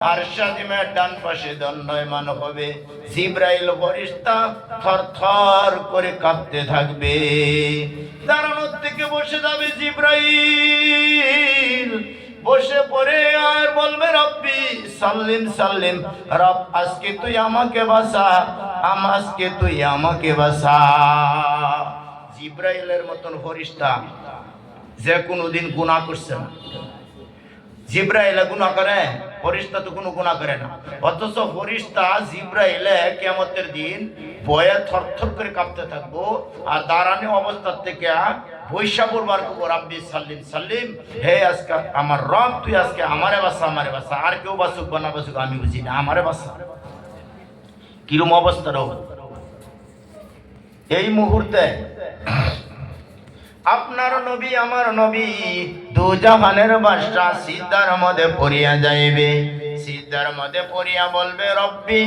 আর সাদিমের ডান পাশে দণ্ডায়মান হবে। জিব্রাইল ফরিস্তা থর থর করে কাঁপতে থাকবে। থেকে বসে বসে আর বলবে, রব্বি সাল্লিম সাল্লিম আজকে তুই আমাকে বাসা, আম, আজকে তুই আমাকে বাসা। জিব্রাইলের মতন ফরিস্তা যে কোনোদিন গুনাহ করছে না। জিব্রাইলে গুনাহ করে? ফরিস্তা তো কোনো গুণা করে না। অথচ ফরিস্তা জিব্রাইলে কেমতের দিন ভয়ে থরথর করে কাঁপতে থাকব আর দাঁড়ানো অবস্থার থেকে বৈশা পড়বার করব, রাব্বি সাল্লিম সাল্লিম, হে আজকে আমার রব, তুই আজকে আমারে বাসা আমারে বাসা। আর কেউ বাসুক বা না বাসুক, আমি বুঝি না, আমারে বাসা। কিরম অবস্থা রব? এই মুহূর্তে আপনার নবী, আমার নবী। দু জাহানের বাসা সিদ্ধার মধ্যে পড়িয়া যাইবে। সিদ্ধার মধ্যে পড়িয়া বলবে, রব্বি